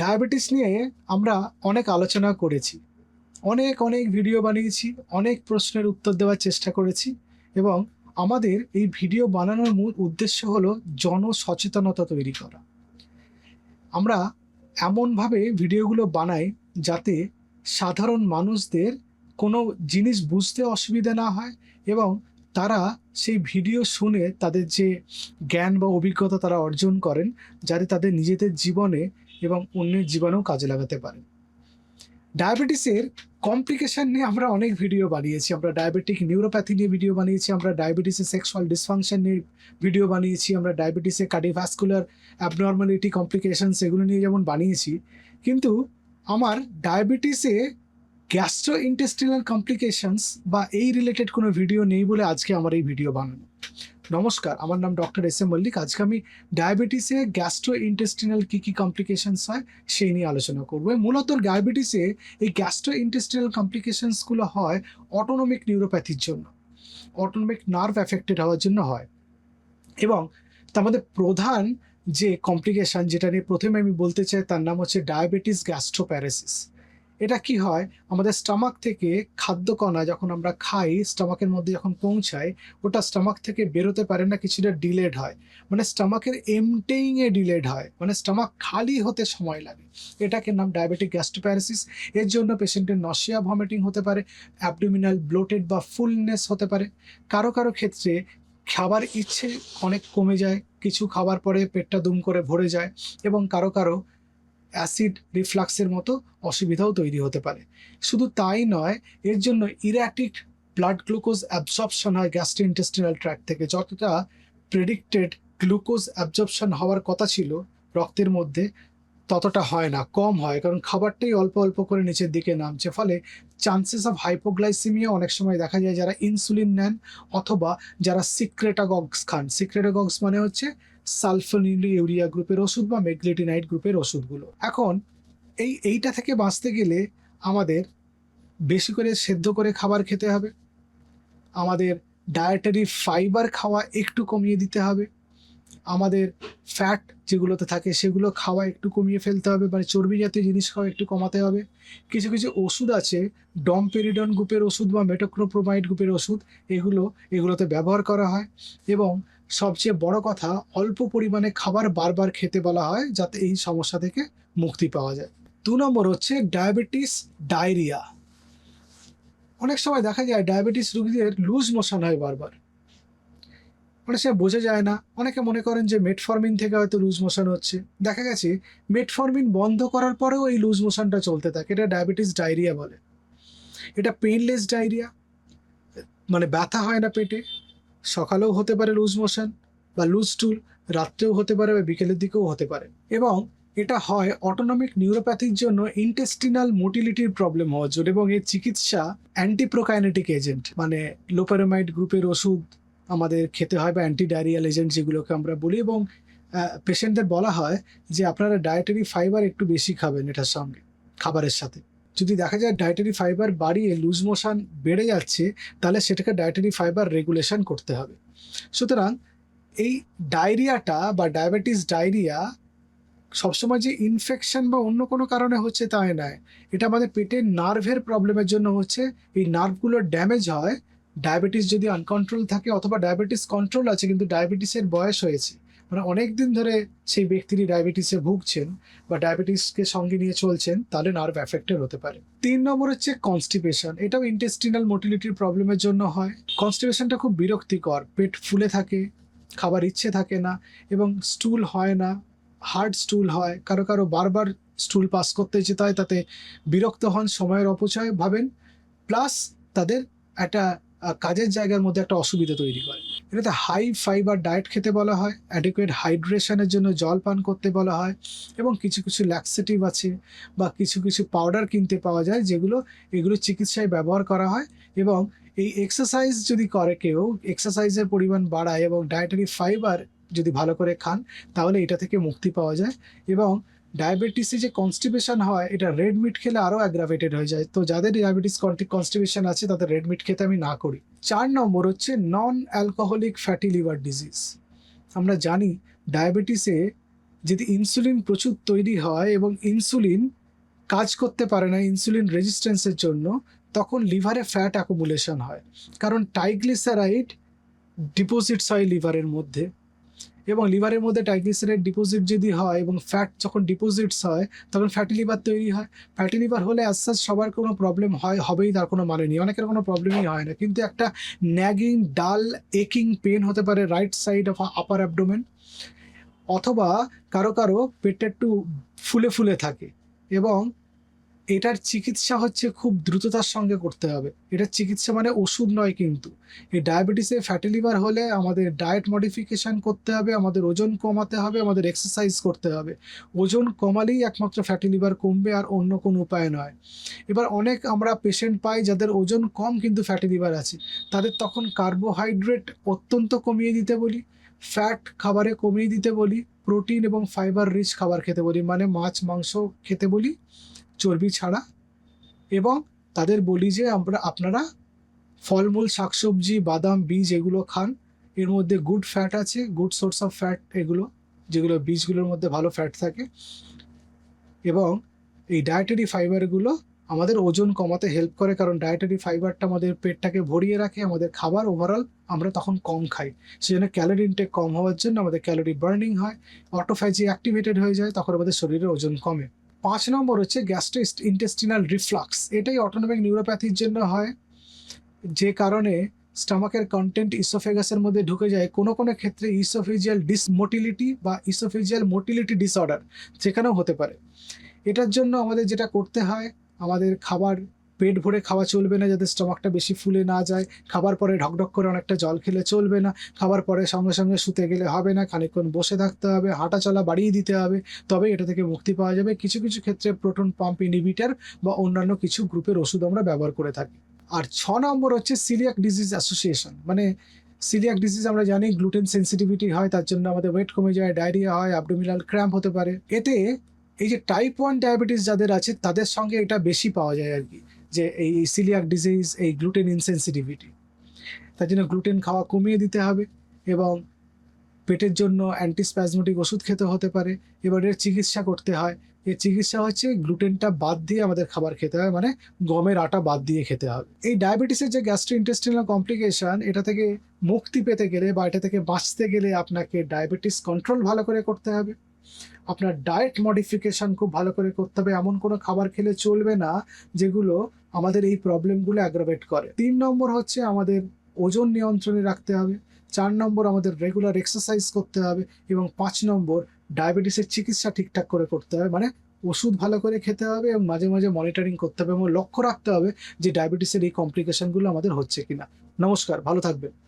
Diabetes নিয়ে আমরা অনেক আলোচনা করেছি। অনেক অনেক ভিডিও বানিয়েছি, অনেক প্রশ্নের উত্তর দেওয়ার চেষ্টা করেছি এবং আমাদের এই ভিডিও বানানোর মূল উদ্দেশ্য হলো জনসচেতনতা তৈরি করা। আমরা এমনভাবে ভিডিওগুলো বানাই যাতে সাধারণ মানুষদের কোনো জিনিস বুঝতে অসুবিধা না হয় এবং তারা সেই ভিডিও শুনে তাদের যে জ্ঞান বা অভিজ্ঞতা তারা অর্জন করেন, যাতে তাদের নিজেদের জীবনে এবং অন্যের জীবনেও কাজে লাগাতে পারেন ডায়াবেটিসের কমপ্লিকেশন নিয়ে আমরা অনেক ভিডিও বানিয়েছি। আমরা ডায়াবেটিক নিউরোপ্যাথি নিয়ে ভিডিও বানিয়েছি, আমরা ডায়াবেটিসের সেক্সুয়াল ডিসফাংশন নিয়ে ভিডিও বানিয়েছি, আমরা ডায়াবেটিসের কার্ডিওভাস্কুলার অ্যাবনর্মালিটি কমপ্লিকেশনস এগুলো নিয়ে যেমন বানিয়েছি, কিন্তু আমার ডায়াবেটিসে গ্যাস্ট্রো ইন্টেস্টিনাল কমপ্লিকেশনস বা এই রিলেটেড কোনো ভিডিও নেই বলে আজকে আমার এই ভিডিও বানানো। নমস্কার, আমার নাম ডক্টর এস এম মল্লিক। আজকে আমি ডায়াবেটিসে গ্যাস্ট্রো ইন্টেস্টিনাল কী কী কমপ্লিকেশানস হয় সেই নিয়ে আলোচনা করব। মূলত ডায়াবেটিসে এই গ্যাস্ট্রো ইন্টেস্টিনাল কমপ্লিকেশানসগুলো হয় অটোনমিক নিউরোপ্যাথির জন্য। অটোনমিক নার্ভ অ্যাফেক্টেড হওয়ার জন্য হয়। এবং তার মধ্যে প্রধান যে কমপ্লিকেশান যেটা নিয়ে প্রথমে আমি বলতে চাই তার নাম হচ্ছে ডায়াবেটিস গ্যাস্ট্রোপ্যারাসিস। এটা কি হয়? আমাদের স্টামাক থেকে খাদ্যকণা যখন আমরা খাই স্টামাকের মধ্যে যখন পৌঁছায়, ওটা স্টামাক থেকে বেরোতে পারে না, কিছুটা ডিলেড হয়। মানে স্টামাকের এমটেইংয়ে ডিলেড হয়। মানে স্টামাক খালি হতে সময় লাগে। এটাকে নাম ডায়াবেটিক গ্যাস্ট্রোপ্যারাসিস এর জন্য পেশেন্টের নশিয়া ভমিটিং হতে পারে অ্যাবডোমিনাল ব্লোটেড বা ফুলনেস হতে পারে। কারও কারও ক্ষেত্রে খাবার ইচ্ছে অনেক কমে যায়, কিছু খাবার পরে পেটটা দুম করে ভরে যায় এবং কারও কারও অ্যাসিড রিফ্লাক্সের মতো অসুবিধাও তৈরি হতে পারে। শুধু তাই নয়, এর জন্য ইরাটিক ব্লাড গ্লুকোজ অ্যাবজর্পশন হয় গ্যাস্ট্রোইন্টেস্টিনাল ট্র্যাক থেকে। যতটা প্রেডিক্টেড গ্লুকোজ অ্যাবজর্পশন হওয়ার কথা ছিল রক্তের মধ্যে, ততটা হয় না, কম হয়। কারণ খাবারটাই অল্প অল্প করে নিচের দিকে নামছে। ফলে চান্সেস অফ হাইপোগ্লাইসিমিয়া অনেক সময় দেখা যায় যারা ইনসুলিন নেন অথবা যারা সিক্রেটাগক্স খান। সিক্রেটাগক্স মানে হচ্ছে সালফোনিল ইউরিয়া গ্রুপের ওষুধ বা মেগলেটিনাইট গ্রুপের ওষুধগুলো। এখন এই, এইটা থেকে বাঁচতে গেলে আমাদের বেশি করে সেদ্ধ করে খাবার খেতে হবে। আমাদের ডায়েটারি ফাইবার খাওয়া একটু কমিয়ে দিতে হবে। আমাদের ফ্যাট যেগুলোতে থাকে সেগুলো খাওয়া একটু কমিয়ে ফেলতে হবে। মানে চর্বি জাতীয় জিনিস খাওয়া একটু কমাতে হবে। কিছু কিছু ওষুধ আছে ডমপেরিডন গ্রুপের ওষুধ বা মেটোক্রোপ্রোমাইড গ্রুপের ওষুধ, এগুলো, এগুলোতে ব্যবহার করা হয়। এবং সবচেয়ে বড় কথা, অল্প পরিমাণে খাবার বারবার খেতে বলা হয় যাতে এই সমস্যা থেকে মুক্তি পাওয়া যায়। দু নম্বর হচ্ছে ডায়াবেটিস ডায়রিয়া। অনেক সময় দেখা যায় ডায়াবেটিস রোগীদের লুজ মোশন হয় বারবার। অনেক সময় বোঝা যায় না। অনেকে মনে করেন যে মেটফরমিন থেকে হয়তো লুজ মোশন হচ্ছে। দেখা গেছে মেটফরমিন বন্ধ করার পরেও এই লুজ মোশনটা চলতে থাকে। এটা ডায়াবেটিস ডায়রিয়া বলে। এটা পেইনলেস ডায়রিয়া। মানে ব্যথা হয় না পেটে। সকালেও হতে পারে লুজ মোশন বা লুজ টুল রাত্রেও হতে পারে বা বিকেলের দিকেও হতে পারে। এবং এটা হয় অটোনমিক নিউরোপ্যাথির জন্য ইন্টেস্টিনাল মোটিলিটির প্রবলেম হওয়ার জন্য এবং এর চিকিৎসা অ্যান্টিপ্রোকাইনেটিক এজেন্ট মানে লোপারোমাইড গ্রুপের ওষুধ আমাদের খেতে হয় বা অ্যান্টি ডায়রিয়াল এজেন্ট যেগুলোকে আমরা বলি এবং পেশেন্টদের বলা হয় যে আপনারা ডায়েটারি ফাইবার একটু বেশি খাবেন এটার সঙ্গে, খাবারের সাথে। যদি দেখা যায় ডায়েটারি ফাইবার বাড়িয়ে লুজ মোশন বেড়ে যাচ্ছে, তাহলে সেটাকে ডায়েটারি ফাইবার রেগুলেশন করতে হবে। সুতরাং এই ডায়রিয়াটা বা ডায়াবেটিস ডায়রিয়া সবসময় যে ইনফেকশন বা অন্য কোনো কারণে হচ্ছে তাই নয়। এটা আমাদের পেটের নার্ভের প্রবলেমের জন্য হচ্ছে। এই নার্ভগুলো ড্যামেজ হয়। ডায়াবেটিস যদি আনকন্ট্রোল থাকে অথবা ডায়াবেটিস কন্ট্রোল আছে, কিন্তু ডায়াবেটিসের বয়স হয়েছে। মানে অনেক দিন ধরে সেই ব্যক্তিটি ডায়াবেটিসে ভুগছেন বা ডায়াবেটিসকে সঙ্গে নিয়ে চলছেন, তাহলে নার্ভ অ্যাফেক্টেড হতে পারে। তিন নম্বর হচ্ছে কনস্টিপেশন এটাও ইন্টেস্টিনাল মোটিলিটির প্রবলেমের জন্য হয়। কনস্টিপেশনটা খুব বিরক্তিকর। পেট ফুলে থাকে, খাবার ইচ্ছে থাকে না এবং স্টুল হয় না হার্ড স্টুল হয়। কারও কারও বারবার স্টুল পাস করতে যেতে হয়, তাতে বিরক্ত হন, সময়ের অপচয় ভাবেন। প্লাস তাদের একটা কাজের জায়গার মধ্যে একটা অসুবিধা তৈরি করে। এটাতে হাই ফাইবার ডায়েট খেতে বলা হয় অ্যাডিকুয়েট হাইড্রেশনের জন্য জল পান করতে বলা হয় এবং কিছু কিছু ল্যাক্সেটিভ আছে বা কিছু কিছু পাউডার কিনতে পাওয়া যায় যেগুলো, এগুলো চিকিৎসায় ব্যবহার করা হয় এবং এই এক্সারসাইজ যদি করে কেউ এক্সারসাইজের পরিমাণ বাড়ায় এবং ডায়েটারি ফাইবার যদি ভালো করে খান, তাহলে এটা থেকে মুক্তি পাওয়া যায় এবং ডায়াবেটিসে যে কনস্টিপেশন হয়, এটা রেড মিট খেলে আরও অ্যাগ্রাভেটেড হয়ে যায়। তো যাদের ডায়াবেটিস কনস্টিপেশন আছে, তাদের রেড মিট খেতে আমি না করি। চার নম্বর হচ্ছে non alcoholic fatty liver disease আমরা জানি ডায়াবেটিসে যদি ইনসুলিন প্রচুর তৈরি হয় এবং ইনসুলিন কাজ করতে পারে না ইনসুলিন রেজিস্ট্যান্সের জন্য, তখন লিভারে ফ্যাট অ্যাকুমুলেশন হয়। কারণ টাইগ্লিসারাইড ডিপোজিটস হয় লিভারের মধ্যে। এবং লিভারের মধ্যে ট্রাইগ্লিসারাইড ডিপোজিট যদি হয় এবং ফ্যাট যখন ডিপোজিটস হয়, তখন ফ্যাটি লিভার তৈরি হয়। ফ্যাটি লিভার হলে আস্তে সবার কোনো প্রবলেম হয়, হবেই, তার কোনো মানে নেই। অনেকের কোনো প্রবলেমই হয় না। কিন্তু একটা ন্যাগিং ডাল একিং পেন হতে পারে right side of upper abdomen অথবা কারও কারও পেটটা একটু ফুলে ফুলে থাকে। এবং এটার চিকিৎসা হচ্ছে খুব দ্রুততার সঙ্গে করতে হবে। এটার চিকিৎসা মানে ওষুধ নয় কিন্তু। এই ডায়াবেটিসে ফ্যাটি লিভার হলে আমাদের ডায়েট মডিফিকেশান করতে হবে, আমাদের ওজন কমাতে হবে, আমাদের এক্সারসাইজ করতে হবে। ওজন কমালেই একমাত্র ফ্যাটি লিভার কমবে আর অন্য কোনো উপায় নয়। এবার অনেক আমরা পেশেন্ট পাই যাদের ওজন কম কিন্তু ফ্যাটি লিভার আছে। তাদের তখন কার্বোহাইড্রেট অত্যন্ত কমিয়ে দিতে বলি। ফ্যাট খাবারে কমিয়ে দিতে বলি প্রোটিন এবং ফাইবার রিচ খাবার খেতে বলি মানে মাছ, মাংস খেতে বলি, চর্বি ছাড়া। এবং তাদের বলি যে আমরা, আপনারা ফলমূল, শাকসবজি, বাদাম, বীজ এগুলো খান। এর মধ্যে গুড ফ্যাট আছে গুড সোর্স অফ ফ্যাট এগুলো, যেগুলো বীজগুলোর মধ্যে ভালো ফ্যাট থাকে। এবং এই ডায়েটারি ফাইবারগুলো আমাদের ওজন কমাতে হেল্প করে, কারণ ডায়েটারি ফাইবারটা আমাদের পেটটাকে ভরিয়ে রাখে, আমাদের খাবার ওভারঅল আমরা তখন কম খাই। সেজন্য ক্যালোরি ইনটেক কম হওয়ার জন্য আমাদের ক্যালোরি বার্নিং হয় অটোফ্যাজি অ্যাক্টিভেটেড হয়ে যায়, তখন আমাদের শরীরের ওজন কমে। পাঁচ নম্বর হচ্ছে গ্যাস্ট্রো ইন্টেস্টিনাল রিফ্লাক্স এটাই অটোনমিক নিউরোপ্যাথির জন্য হয়। যে কারণে স্টামাকের কন্টেন্ট ইসোফেগাসের মধ্যে ঢুকে যায়, কোনো কোনো ক্ষেত্রে ইসোফেজিয়াল ডিসমোটিলিটি বা ইসোফেজিয়াল মোটিলিটি ডিসঅর্ডার সেখানেও হতে পারে। এটার জন্য আমাদের যেটা করতে হয় আমাদের খাবার, পেট ভরে খাওয়া চলবে না যাতে স্টমাকটা বেশি ফুলে না যায়। খাবার পরে ঢকঢক করে অনেকটা জল খেলে চলবে না। খাবার পরে সঙ্গে সঙ্গে শুতে গেলে হবে না। খানিকক্ষণ বসে থাকতে হবে হাঁটা চলা বাড়িয়ে দিতে হবে। তবে এটা থেকে মুক্তি পাওয়া যাবে। কিছু কিছু ক্ষেত্রে প্রোটন পাম্প ইনহিবিটার বা অন্যান্য কিছু গ্রুপের ওষুধ আমরা ব্যবহার করে থাকি। আর ছ নম্বর হচ্ছে সিলিয়াক ডিজিজ অ্যাসোসিয়েশন মানে সিলিয়াক ডিজিজ আমরা জানি গ্লুটেন সেন্সিটিভিটি হয়, তার জন্য আমাদের ওয়েট কমে যায় ডায়রিয়া হয় অ্যাবডোমিনাল ক্র্যাম্প হতে পারে। এতে এই যে টাইপ ওয়ান ডায়াবেটিস যাদের আছে, তাদের সঙ্গে এটা বেশি পাওয়া যায় আর কি, যে এই সিলিয়াক ডিজিজ এই গ্লুটেন ইনসেন্সিটিভিটি তার জন্য গ্লুটেন খাওয়া কমিয়ে দিতে হবে এবং পেটের জন্য অ্যান্টিস্প্যাজমেটিক ওষুধ খেতে হতে পারে। এবার এর চিকিৎসা করতে হয়। এর চিকিৎসা হচ্ছে গ্লুটেনটা বাদ দিয়ে আমাদের খাবার খেতে হয় মানে গমের আটা বাদ দিয়ে খেতে হবে। এই ডায়াবেটিসের যে গ্যাস্ট্রো ইন্টেস্টিনাল কমপ্লিকেশন এটা থেকে মুক্তি পেতে গেলে বা এটা থেকে বাঁচতে গেলে আপনাকে ডায়াবেটিস কন্ট্রোল ভালো করে করতে হবে। আপনার ডায়েট মডিফিকেশন খুব ভালো করে করতে হবে। এমন কোনো খাবার খেলে চলবে না যেগুলো আমাদের এই প্রবলেমগুলো অ্যাগ্রাভেট করে। তিন নম্বর হচ্ছে আমাদের ওজন নিয়ন্ত্রণে রাখতে হবে। চার নম্বর আমাদের রেগুলার এক্সারসাইজ করতে হবে এবং পাঁচ নম্বর ডায়াবেটিসের চিকিৎসা ঠিকঠাক করে করতে হবে। মানে ওষুধ ভালো করে খেতে হবে এবং মাঝে মাঝে মনিটরিং করতে হবে এবং লক্ষ্য রাখতে হবে যে ডায়াবেটিসের এই কমপ্লিকেশনগুলো আমাদের হচ্ছে কিনা। নমস্কার, ভালো থাকবেন।